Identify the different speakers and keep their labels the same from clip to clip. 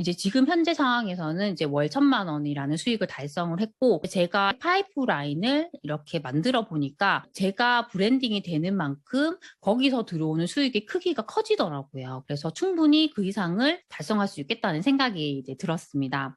Speaker 1: 이제 지금 현재 상황에서는 이제 월 천만 원이라는 수익을 달성을 했고 제가 파이프라인을 이렇게 만들어 보니까 제가 브랜딩이 되는 만큼 거기서 들어오는 수익의 크기가 커지더라고요. 그래서 충분히 그 이상을 달성할 수 있겠다는 생각이 이제 들었습니다.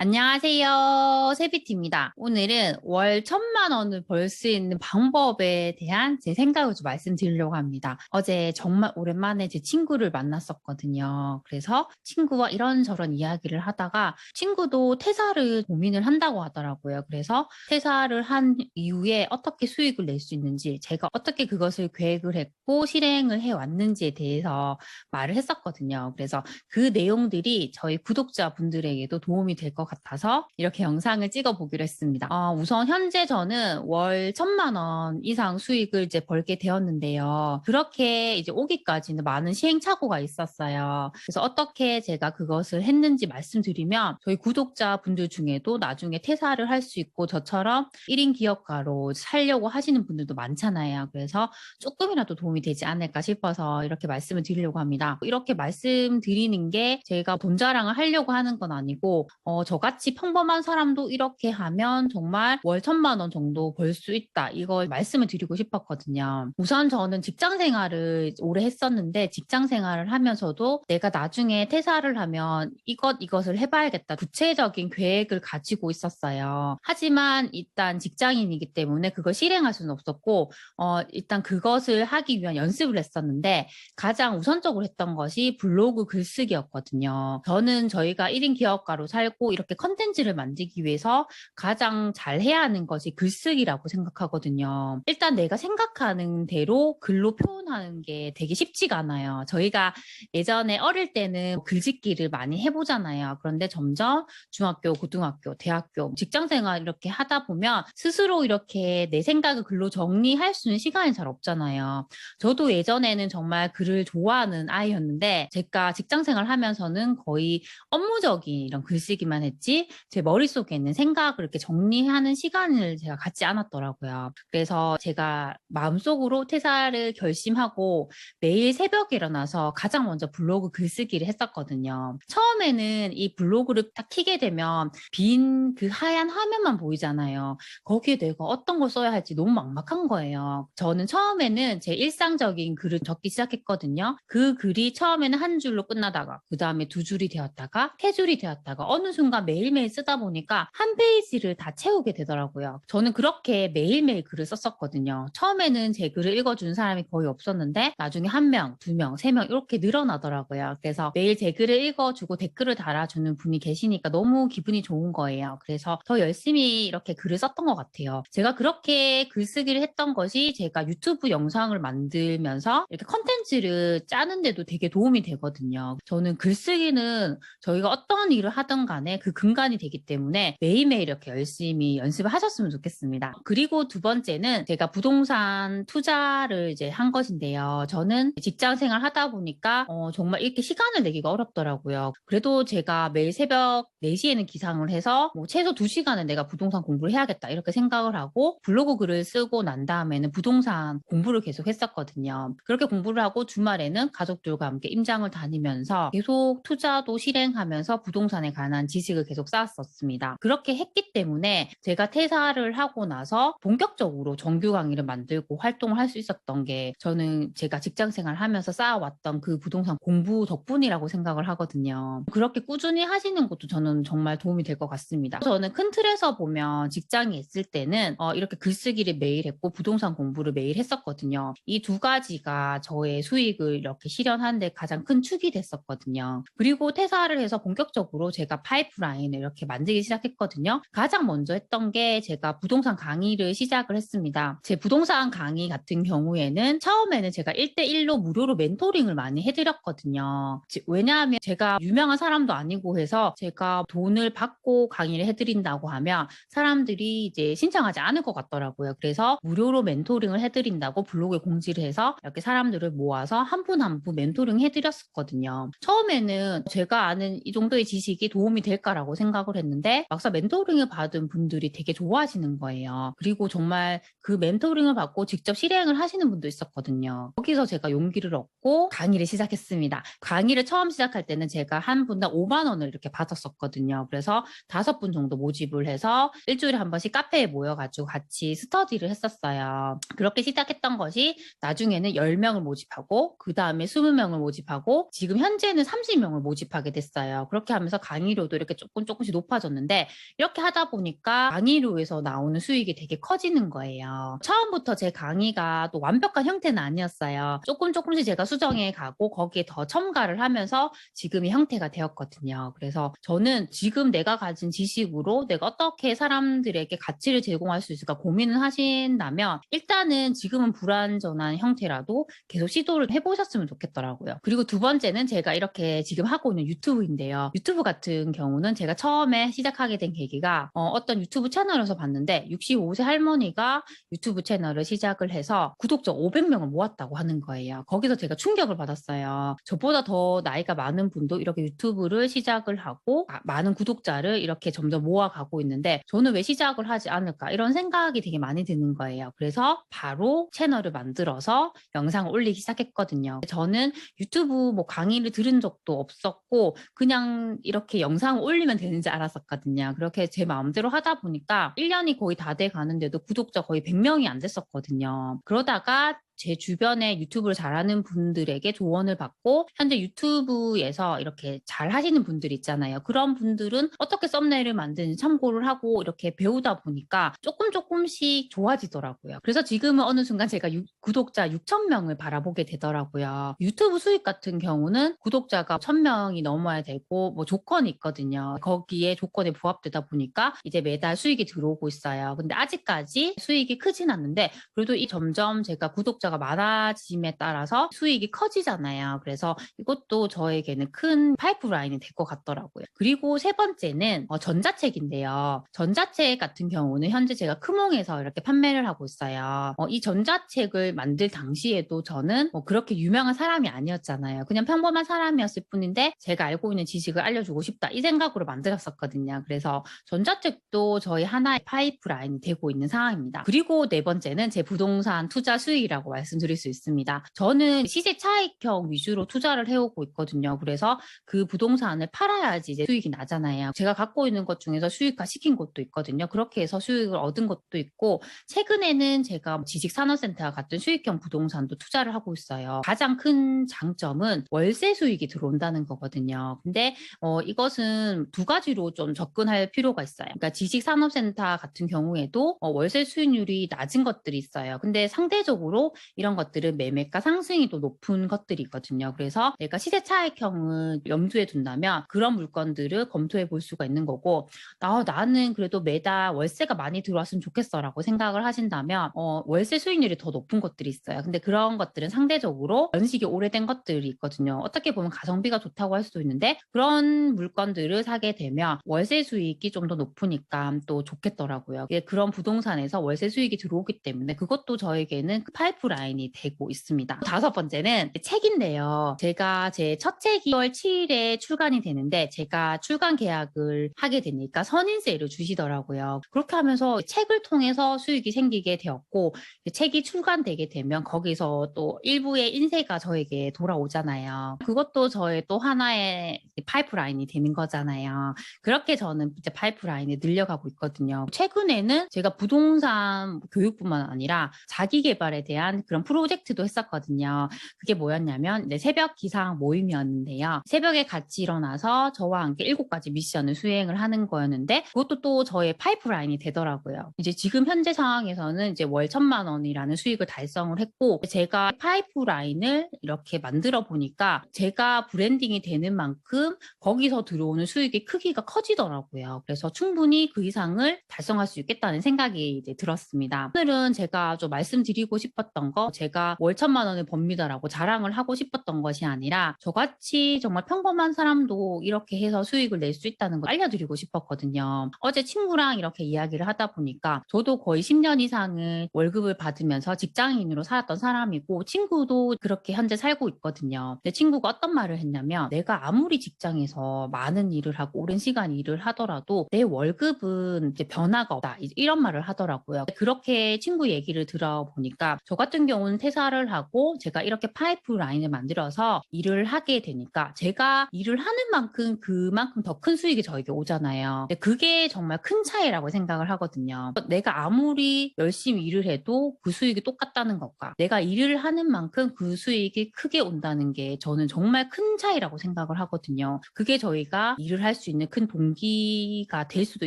Speaker 1: 안녕하세요. 세비티입니다. 오늘은 월 천만 원을 벌 수 있는 방법에 대한 제 생각을 좀 말씀드리려고 합니다. 어제 정말 오랜만에 제 친구를 만났었거든요. 그래서 친구와 이런저런 이야기를 하다가 친구도 퇴사를 고민을 한다고 하더라고요. 그래서 퇴사를 한 이후에 어떻게 수익을 낼 수 있는지 제가 어떻게 그것을 계획을 했고 실행을 해 왔는지에 대해서 말을 했었거든요. 그래서 그 내용들이 저희 구독자분들에게도 도움이 될것 같아서 이렇게 영상을 찍어 보기로 했습니다. 어, 우선 현재 저는 월 천만 원 이상 수익을 이제 벌게 되었는데요. 그렇게 이제 오기까지는 많은 시행착오가 있었어요. 그래서 어떻게 제가 그것을 했는지 말씀드리면 저희 구독자분들 중에도 나중에 퇴사를 할 수 있고 저처럼 1인 기업가로 살려고 하시는 분들도 많잖아요. 그래서 조금이라도 도움이 되지 않을까 싶어서 이렇게 말씀을 드리려고 합니다. 이렇게 말씀드리는 게 제가 돈 자랑을 하려고 하는 건 아니고 어, 저 같이 평범한 사람도 이렇게 하면 정말 월 천만 원 정도 벌 수 있다. 이걸 말씀을 드리고 싶었거든요. 우선 저는 직장 생활을 오래 했었는데 직장 생활을 하면서도 내가 나중에 퇴사를 하면 이것 이것을 해봐야겠다. 구체적인 계획을 가지고 있었어요. 하지만 일단 직장인이기 때문에 그걸 실행할 수는 없었고 어, 일단 그것을 하기 위한 연습을 했었는데 가장 우선적으로 했던 것이 블로그 글쓰기였거든요. 저는 저희가 1인 기업가로 살고 이렇게 컨텐츠를 만들기 위해서 가장 잘 해야 하는 것이 글쓰기라고 생각하거든요. 일단 내가 생각하는 대로 글로 표현하는 게 되게 쉽지가 않아요. 저희가 예전에 어릴 때는 글짓기를 많이 해보잖아요. 그런데 점점 중학교, 고등학교, 대학교, 직장 생활 이렇게 하다 보면 스스로 이렇게 내 생각을 글로 정리할 수 있는 시간이 잘 없잖아요. 저도 예전에는 정말 글을 좋아하는 아이였는데 제가 직장 생활 하면서는 거의 업무적인 이런 글쓰기만 했지 제 머릿속에 있는 생각을 이렇게 정리하는 시간을 제가 갖지 않았더라고요. 그래서 제가 마음속으로 퇴사를 결심하고 매일 새벽에 일어나서 가장 먼저 블로그 글쓰기를 했었거든요. 처음에는 이 블로그를 딱 키게 되면 빈 그 하얀 화면만 보이잖아요. 거기에 내가 어떤 걸 써야 할지 너무 막막한 거예요. 저는 처음에는 제 일상적인 글을 적기 시작했거든요. 그 글이 처음에는 한 줄로 끝나다가 그 다음에 두 줄이 되었다가 세 줄이 되었다가 어느 순간 매일매일 쓰다 보니까 한 페이지를 다 채우게 되더라고요. 저는 그렇게 매일매일 글을 썼었거든요. 처음에는 제 글을 읽어준 사람이 거의 없었는데 나중에 한 명, 두 명, 세 명 이렇게 늘어나더라고요. 그래서 매일 제 글을 읽어주고 댓글을 달아주는 분이 계시니까 너무 기분이 좋은 거예요. 그래서 더 열심히 이렇게 글을 썼던 것 같아요. 제가 그렇게 글쓰기를 했던 것이 제가 유튜브 영상을 만들면서 이렇게 컨텐츠를 짜는데도 되게 도움이 되거든요. 저는 글쓰기는 저희가 어떤 일을 하든 간에 그 근간이 되기 때문에 매일매일 이렇게 열심히 연습을 하셨으면 좋겠습니다. 그리고 두 번째는 제가 부동산 투자를 이제 한 것인데요. 저는 직장 생활 하다 보니까 어, 정말 이렇게 시간을 내기가 어렵더라고요. 그래도 제가 매일 새벽 4시에는 기상을 해서 뭐 최소 2시간은 내가 부동산 공부를 해야겠다 이렇게 생각을 하고 블로그 글을 쓰고 난 다음에는 부동산 공부를 계속 했었거든요. 그렇게 공부를 하고 주말에는 가족들과 함께 임장을 다니면서 계속 투자도 실행하면서 부동산에 관한 지식을 계속 쌓았었습니다. 그렇게 했기 때문에 제가 퇴사를 하고 나서 본격적으로 정규 강의를 만들고 활동을 할 수 있었던 게 저는 제가 직장 생활 하면서 쌓아왔던 그 부동산 공부 덕분이라고 생각을 하거든요. 그렇게 꾸준히 하시는 것도 저는 정말 도움이 될 것 같습니다. 저는 큰 틀에서 보면 직장에 있을 때는 어, 이렇게 글쓰기를 매일 했고 부동산 공부를 매일 했었거든요. 이 두 가지가 저의 수익을 이렇게 실현하는데 가장 큰 축이 됐었거든요. 그리고 퇴사를 해서 본격적으로 제가 파이프라인 을 이렇게 만들기 시작했거든요. 가장 먼저 했던 게 제가 부동산 강의를 시작을 했습니다. 제 부동산 강의 같은 경우에는 처음에는 제가 1대1로 무료로 멘토링을 많이 해드렸거든요. 왜냐하면 제가 유명한 사람도 아니고 해서 제가 돈을 받고 강의를 해드린다고 하면 사람들이 이제 신청하지 않을 것 같더라고요. 그래서 무료로 멘토링을 해드린다고 블로그에 공지를 해서 이렇게 사람들을 모아서 한 분 한분 멘토링 해드렸었거든요. 처음에는 제가 아는 이 정도의 지식이 도움이 될까라고 좋겠다라고 생각을 했는데 막상 멘토링을 받은 분들이 되게 좋아하시는 거예요. 그리고 정말 그 멘토링을 받고 직접 실행을 하시는 분도 있었거든요. 거기서 제가 용기를 얻고 강의를 시작했습니다. 강의를 처음 시작할 때는 제가 한 분당 5만 원을 이렇게 받았었거든요. 그래서 다섯 분 정도 모집을 해서 일주일에 한 번씩 카페에 모여가지고 같이 스터디를 했었어요. 그렇게 시작했던 것이 나중에는 10명을 모집하고 그 다음에 20명을 모집하고 지금 현재는 30명을 모집하게 됐어요. 그렇게 하면서 강의료도 이렇게 조금 조금씩 높아졌는데 이렇게 하다 보니까 강의료에서 나오는 수익이 되게 커지는 거예요. 처음부터 제 강의가 또 완벽한 형태는 아니었어요. 조금 조금씩 제가 수정해 가고 거기에 더 첨가를 하면서 지금의 형태가 되었거든요. 그래서 저는 지금 내가 가진 지식으로 내가 어떻게 사람들에게 가치를 제공할 수 있을까 고민을 하신다면 일단은 지금은 불완전한 형태라도 계속 시도를 해보셨으면 좋겠더라고요. 그리고 두 번째는 제가 이렇게 지금 하고 있는 유튜브인데요. 유튜브 같은 경우는 제가 처음에 시작하게 된 계기가 어, 떤 유튜브 채널에서 봤는데 65세 할머니가 유튜브 채널을 시작을 해서 구독자 500명을 모았다고 하는 거예요. 거기서 제가 충격을 받았어요. 저보다 더 나이가 많은 분도 이렇게 유튜브를 시작을 하고 아, 많은 구독자를 이렇게 점점 모아가고 있는데 저는 왜 시작을 하지 않을까 이런 생각이 되게 많이 드는 거예요. 그래서 바로 채널을 만들어서 영상을 올리기 시작했거든요. 저는 유튜브 뭐 강의를 들은 적도 없었고 그냥 이렇게 영상을 올리면 되는지 알았었거든요. 그렇게 제 마음대로 하다 보니까 1년이 거의 다 돼 가는데도 구독자 거의 100명이 안 됐었거든요. 그러다가 제 주변에 유튜브를 잘하는 분들에게 조언을 받고 현재 유튜브에서 이렇게 잘 하시는 분들 있잖아요. 그런 분들은 어떻게 썸네일을 만드는지 참고를 하고 이렇게 배우다 보니까 조금 조금씩 좋아지더라고요. 그래서 지금은 어느 순간 제가 유, 구독자 6천 명을 바라보게 되더라고요. 유튜브 수익 같은 경우는 구독자가 1,000명이 넘어야 되고 뭐 조건이 있거든요. 거기에 조건에 부합되다 보니까 이제 매달 수익이 들어오고 있어요. 근데 아직까지 수익이 크진 않는데 그래도 이 점점 제가 구독자 구독자가 많아짐에 따라서 수익이 커지잖아요. 그래서 이것도 저에게는 큰 파이프라인이 될 것 같더라고요. 그리고 세 번째는 어, 전자책인데요. 전자책 같은 경우는 현재 제가 크몽에서 이렇게 판매를 하고 있어요. 어, 이 전자책을 만들 당시에도 저는 뭐 그렇게 유명한 사람이 아니었잖아요. 그냥 평범한 사람이었을 뿐인데 제가 알고 있는 지식을 알려주고 싶다 이 생각으로 만들었었거든요. 그래서 전자책도 저희 하나의 파이프라인이 되고 있는 상황입니다. 그리고 네 번째는 제 부동산 투자 수익이라고 말씀드릴 수 있습니다. 저는 시세 차익형 위주로 투자를 해오고 있거든요. 그래서 그 부동산을 팔아야지 이제 수익이 나잖아요. 제가 갖고 있는 것 중에서 수익화 시킨 것도 있거든요. 그렇게 해서 수익을 얻은 것도 있고 최근에는 제가 지식산업센터 같은 수익형 부동산도 투자를 하고 있어요. 가장 큰 장점은 월세 수익이 들어온다는 거거든요. 근데 어, 이것은 두 가지로 좀 접근할 필요가 있어요. 그러니까 지식산업센터 같은 경우에도 어, 월세 수익률이 낮은 것들이 있어요. 근데 상대적으로 이런 것들은 매매가 상승이 또 높은 것들이 있거든요. 그래서 내가 시세 차익형을 염두에 둔다면 그런 물건들을 검토해 볼 수가 있는 거고 나, 나는 그래도 매달 월세가 많이 들어왔으면 좋겠어라고 생각을 하신다면 어, 월세 수익률이 더 높은 것들이 있어요. 근데 그런 것들은 상대적으로 연식이 오래된 것들이 있거든요. 어떻게 보면 가성비가 좋다고 할 수도 있는데 그런 물건들을 사게 되면 월세 수익이 좀 더 높으니까 또 좋겠더라고요. 그런 부동산에서 월세 수익이 들어오기 때문에 그것도 저에게는 파이프 라인 이 되고 있습니다. 다섯 번째는 책인데요. 제가 제 첫 책이 2월 7일에 출간이 되는데 제가 출간 계약을 하게 되니까 선인세를 주시더라고요. 그렇게 하면서 책을 통해서 수익이 생기게 되었고 책이 출간되게 되면 거기서 또 일부의 인세가 저에게 돌아오잖아요. 그것도 저의 또 하나의 파이프라인이 되는 거잖아요. 그렇게 저는 이제 파이프라인을 늘려가고 있거든요. 최근에는 제가 부동산 교육뿐만 아니라 자기 개발에 대한 그런 프로젝트도 했었거든요. 그게 뭐였냐면 새벽 기상 모임이었는데요. 새벽에 같이 일어나서 저와 함께 일곱 가지 미션을 수행을 하는 거였는데 그것도 또 저의 파이프라인이 되더라고요. 이제 지금 현재 상황에서는 이제 월 천만 원이라는 수익을 달성을 했고 제가 파이프라인을 이렇게 만들어 보니까 제가 브랜딩이 되는 만큼 거기서 들어오는 수익의 크기가 커지더라고요. 그래서 충분히 그 이상을 달성할 수 있겠다는 생각이 이제 들었습니다. 오늘은 제가 좀 말씀드리고 싶었던 했던 거 제가 월 천만 원을 법니다라고 자랑을 하고 싶었던 것이 아니라 저같이 정말 평범한 사람도 이렇게 해서 수익을 낼 수 있다는 걸 알려드리고 싶었거든요. 어제 친구랑 이렇게 이야기를 하다 보니까 저도 거의 10년 이상을 월급을 받으면서 직장인으로 살았던 사람이고 친구도 그렇게 현재 살고 있거든요. 내 친구가 어떤 말을 했냐면 내가 아무리 직장에서 많은 일을 하고 오랜 시간 일을 하더라도 내 월급은 이제 변화가 없다. 이- 이런 말을 하더라고요. 그렇게 친구 얘기를 들어보니까 저 같은 경우는 퇴사를 하고 제가 이렇게 파이프 라인을 만들어서 일을 하게 되니까 제가 일을 하는 만큼 그만큼 더 큰 수익이 저에게 오잖아요. 근데 그게 정말 큰 차이라고 생각을 하거든요. 내가 아무리 열심히 일을 해도 그 수익이 똑같다는 것과 내가 일을 하는 만큼 그 수익이 크게 온다는 게 저는 정말 큰 차이라고 생각을 하거든요. 그게 저희가 일을 할 수 있는 큰 동기가 될 수도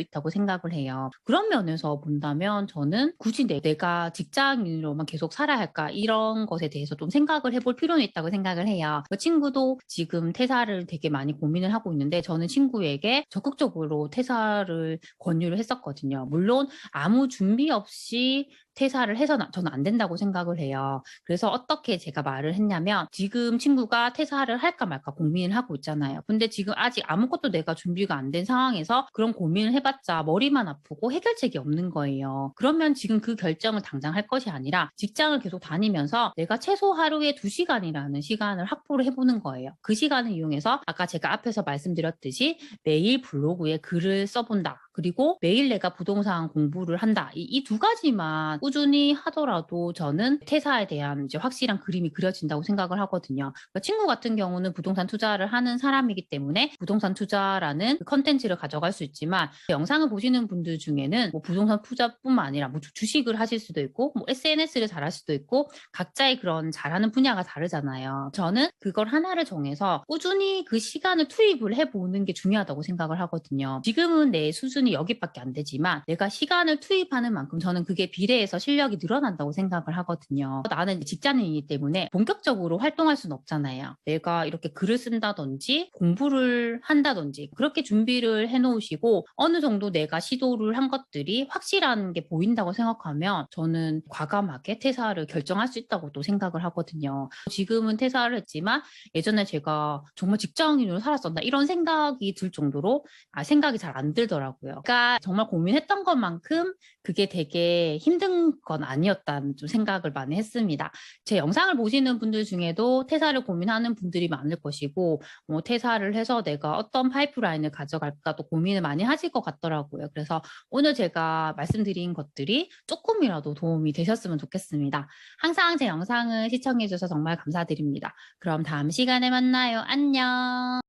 Speaker 1: 있다고 생각을 해요. 그런 면에서 본다면 저는 굳이 내, 내가 직장인으로만 계속 살아야 할까 이런 것에 대해서 좀 생각을 해볼 필요는 있다고 생각을 해요. 그 친구도 지금 퇴사를 되게 많이 고민을 하고 있는데 저는 친구에게 적극적으로 퇴사를 권유를 했었거든요. 물론 아무 준비 없이 퇴사를 해서는 저는 안 된다고 생각을 해요. 그래서 어떻게 제가 말을 했냐면 지금 친구가 퇴사를 할까 말까 고민을 하고 있잖아요. 근데 지금 아직 아무것도 내가 준비가 안 된 상황에서 그런 고민을 해봤자 머리만 아프고 해결책이 없는 거예요. 그러면 지금 그 결정을 당장 할 것이 아니라 직장을 계속 다니면서 내가 최소 하루에 두시간이라는 시간을 확보를 해보는 거예요. 그 시간을 이용해서 아까 제가 앞에서 말씀드렸듯이 매일 블로그에 글을 써본다. 그리고 매일 내가 부동산 공부를 한다. 이두 가지만 꾸준히 하더라도 저는 퇴사에 대한 이제 확실한 그림이 그려진다고 생각을 하거든요. 그러니까 친구 같은 경우는 부동산 투자를 하는 사람이기 때문에 부동산 투자라는 그 컨텐츠를 가져갈 수 있지만 영상을 보시는 분들 중에는 뭐 부동산 투자뿐만 아니라 뭐 주- 주식을 하실 수도 있고 뭐 SNS를 잘할 수도 있고 각자의 그런 잘하는 분야가 다르잖아요. 저는 그걸 하나를 정해서 꾸준히 그 시간을 투입을 해보는 게 중요하다고 생각을 하거든요. 지금은 내 수준 이 여기밖에 안 되지만 내가 시간을 투입하는 만큼 저는 그게 비례해서 실력이 늘어난다고 생각을 하거든요. 나는 직장인이기 때문에 본격적으로 활동할 수는 없잖아요. 내가 이렇게 글을 쓴다든지 공부를 한다든지 그렇게 준비를 해놓으시고 어느 정도 내가 시도를 한 것들이 확실한 게 보인다고 생각하면 저는 과감하게 퇴사를 결정할 수 있다고 또 생각을 하거든요. 지금은 퇴사를 했지만 예전에 제가 정말 직장인으로 살았었나 이런 생각이 들 정도로 아, 생각이 잘 안 들더라고요. 그러니까 정말 고민했던 것만큼 그게 되게 힘든 건 아니었다는 좀 생각을 많이 했습니다. 제 영상을 보시는 분들 중에도 퇴사를 고민하는 분들이 많을 것이고 뭐 퇴사를 해서 내가 어떤 파이프라인을 가져갈까도 고민을 많이 하실 것 같더라고요. 그래서 오늘 제가 말씀드린 것들이 조금이라도 도움이 되셨으면 좋겠습니다. 항상 제 영상을 시청해 주셔서 정말 감사드립니다. 그럼 다음 시간에 만나요. 안녕.